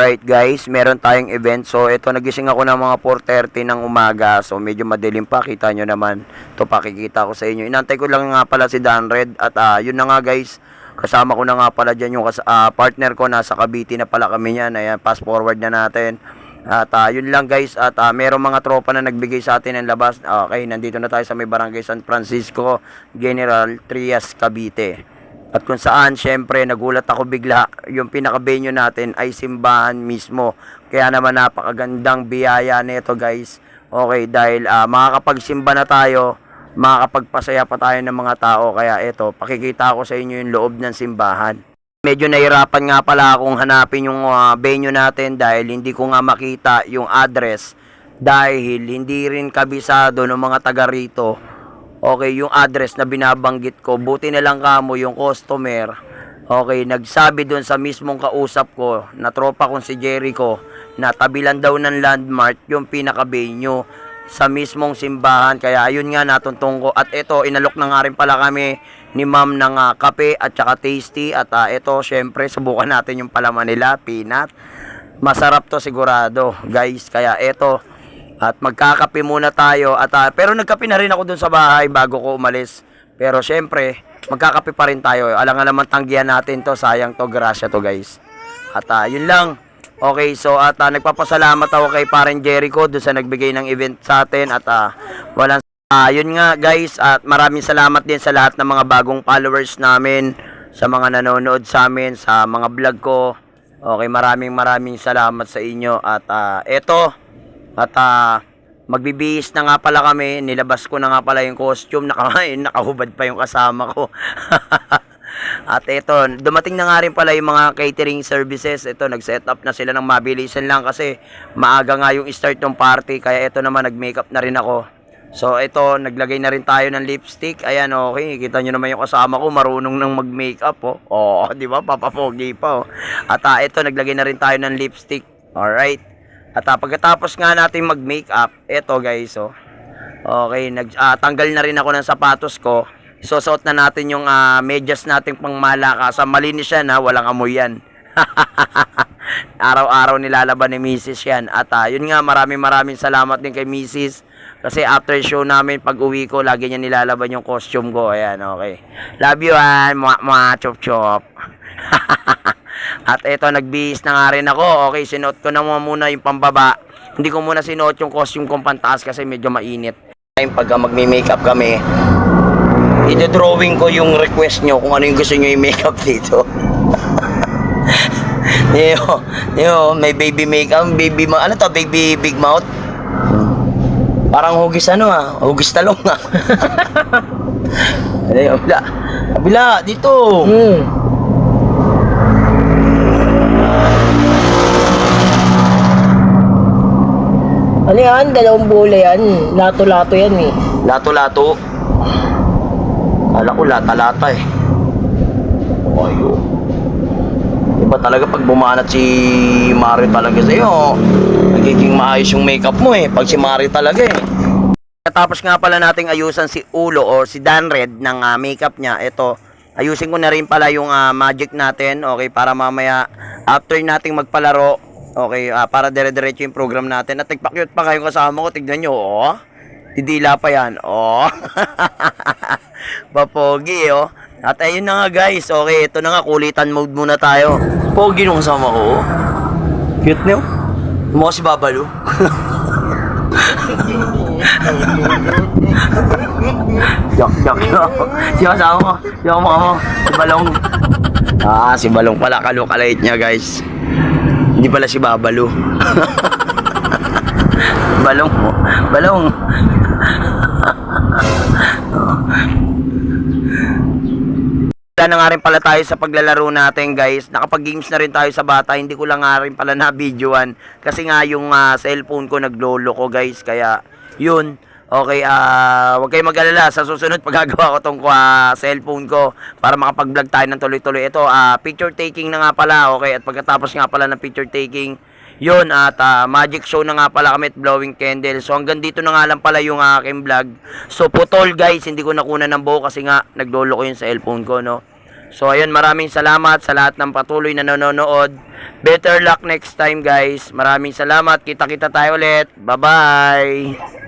Alright guys, meron tayong event. So ito, nagising ako ng mga 4.30 ng umaga. So medyo madilim pa, kita nyo naman. Ito pakikita ko sa inyo. Inantay ko lang nga pala si Dan Red. At ah, yun na nga guys, kasama ko na nga pala dyan yung ah, partner ko. Nasa Cavite na pala kami yan. Ayan, fast forward na natin. At ah, yun lang guys, at ah, merong mga tropa na nagbigay sa atin ng labas. Okay, nandito na tayo sa may barangay San Francisco, General Trias, Cavite. At kung saan, syempre, nagulat ako bigla, yung pinaka-venue natin ay simbahan mismo. Kaya naman napakagandang biyaya nito guys. Okay, dahil ah, makakapagsimba na tayo, makakapagpasaya pa tayo ng mga tao. Kaya ito, pakikita ko sa inyo yung loob ng simbahan. Medyo nahirapan nga pala akong hanapin yung ah, venue natin dahil hindi ko nga makita yung address dahil hindi rin kabisado ng mga taga rito okay, yung address na binabanggit ko, buti na lang kamo yung customer, okay, nagsabi doon sa mismong kausap ko, na tropa kong si Jericho, na tabilan daw ng landmark yung pinaka-venue sa mismong simbahan. Kaya ayun nga natuntong ko. At ito, inalok na nga rin pala kami ni ma'am ng ah, kape at saka tasty. At ah, ito, syempre, subukan natin yung palaman nila, peanut. Masarap to sigurado, guys. Kaya ito, at magkakape muna tayo at ah, pero nagkape na rin ako dun sa bahay bago ko umalis. Pero syempre, magkakape pa rin tayo. Alam nga naman tanggihan natin to, sayang to, grasya to guys. At ah, yun lang. Okay, so at ah, nagpapasalamat ako kay Paren Jericho doon sa nagbigay ng event sa atin at ah, walang Ah, yun nga guys at maraming salamat din sa lahat ng mga bagong followers namin, sa mga nanonood sa amin, sa mga vlog ko. Okay, maraming maraming salamat sa inyo at ah, eto at ah, magbibihis na nga pala kami, nilabas ko na nga pala yung costume, naka, nakahubad pa yung kasama ko. At ito, dumating na nga rin pala yung mga catering services. Ito, nag-set up na sila ng mabilisan lang kasi maaga nga yung start ng party. Kaya ito naman, nag-makeup na rin ako. So, ito, naglagay na rin tayo ng lipstick. Ayan, okay. Kita nyo naman yung kasama ko, marunong nang mag-makeup, oh. Oo, di ba? Papapogi pa, oh. At ah, ito, naglagay na rin tayo ng lipstick. Alright. At ah, pagkatapos nga natin mag-makeup, ito guys, oh. Okay, nag, ah, tanggal na rin ako ng sapatos ko. Susuot na natin yung ah, medyas nating pang malakasan. Malinis yan ha, walang amoy yan. Araw-araw nilalaban ni Mrs. yan. At ah, yun nga, maraming maraming salamat din kay Mrs. Kasi after show namin, pag uwi ko, lagi niya nilalaban yung costume ko. Ayan, okay. Love you, han. Mga, mga chop-chop. At eto, nagbihis na nga rin ako. Okay, sinuot ko na muna yung pambaba. Hindi ko muna sinuot yung costume kong pantaas kasi medyo mainit. Time pagka magme-makeup kami, ito-drawing ko yung request nyo kung ano yung gusto nyo yung makeup dito. Yo, yo, may baby makeup, baby ma ano to, baby big mouth? Parang hugis ano ah, hugis talong ah. Ay, kabila. Kabila, dito. Hmm. Ano yan? Dalawang bola yan. Lato-lato yan eh. Lato-lato. Kala ko lata-lata eh. Ayo. Iba talaga pag bumanat si Mario talaga sa'yo. Nagiging maayos yung makeup mo eh. Pag si Mario talaga eh. Katapos nga pala nating ayusan si Ulo o si Dan Red ng ah, makeup niya. Ito, ayusin ko na rin pala yung ah, magic natin. Okay, para mamaya after nating magpalaro, okay, ah, para dire-diretso yung program natin. At nagpakyut pa kayong kasama ko. Tignan nyo, oh. Didila pa yan. Oh. Papogi, oh. At ayun na nga guys. Okay, ito na nga. Kulitan mode muna tayo. Pogi nung kasama ko. oh. Cute niyo. Mukha si Babalo. Yak, yak, yak. Si kasama ko. Si kasama mo. Si Balong. Ah, si Balong pala. Kalukalait niya guys. Hindi pala si Babalo. Balong. Balong. Wala na nga rin pala tayo sa paglalaro natin guys. Nakapag-games na rin tayo sa bata. Hindi ko lang nga rin pala na-videoan. Kasi nga yung ah, cellphone ko naglolo ko guys. Kaya yun. Okay, ah, wag kayong mag-alala. Sa susunod, paggagawa ko tong ah, cellphone ko para makapag-vlog tayo ng tuloy-tuloy. Ito, ah, picture taking na nga pala. Okay, at pagkatapos nga pala ng picture taking, yun, at ah, magic show na nga pala kami at blowing candle. So hanggang dito na nga lang pala yung aking vlog. So putol guys, hindi ko nakuna ng buo kasi nga naglolo ko yung cellphone ko, no. So ayun, maraming salamat sa lahat ng patuloy na nanonood. Better luck next time guys. Maraming salamat. Kita-kita tayo ulit. Bye-bye.